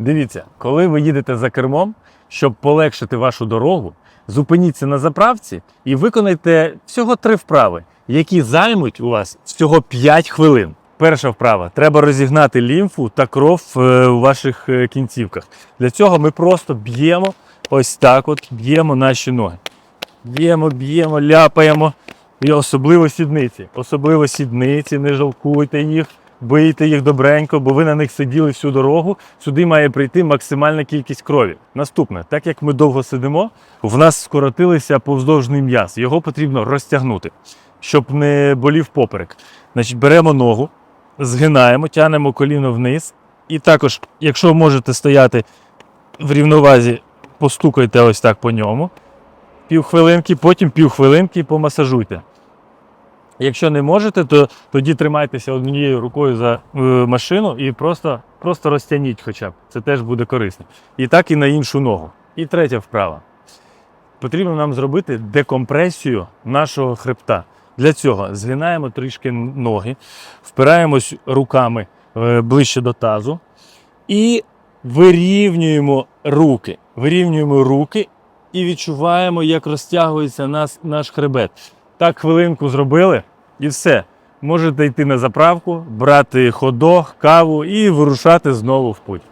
Дивіться, коли ви їдете за кермом, щоб полегшити вашу дорогу, зупиніться на заправці і виконайте всього три вправи, які займуть у вас всього 5 хвилин. Перша вправа треба розігнати лімфу та кров е, у ваших е, кінцівках. Для цього ми просто б'ємо ось так, от б'ємо наші ноги. Б'ємо, б'ємо, ляпаємо. І особливо сідниці. Особливо сідниці, не жалкуйте їх, бийте їх добренько, бо ви на них сиділи всю дорогу. Сюди має прийти максимальна кількість крові. Наступне, так як ми довго сидимо, в нас скоротилися повздовжний м'яз. Його потрібно розтягнути, щоб не болів поперек. Значить, беремо ногу, згинаємо, тянемо коліно вниз. І також, якщо можете стояти в рівновазі, постукайте ось так по ньому. Півхвилинки, потім півхвилинки помасажуйте. Якщо не можете, то тоді тримайтеся однією рукою за е, машину і просто, просто розтягніть хоча б. Це теж буде корисно. І так і на іншу ногу. І третя вправа. Потрібно нам зробити декомпресію нашого хребта. Для цього згинаємо трішки ноги, впираємось руками е, ближче до тазу і вирівнюємо руки. Вирівнюємо руки і відчуваємо, як розтягується наш хребет. Так хвилинку зробили і все. Можете йти на заправку, брати ходох, каву і вирушати знову в путь.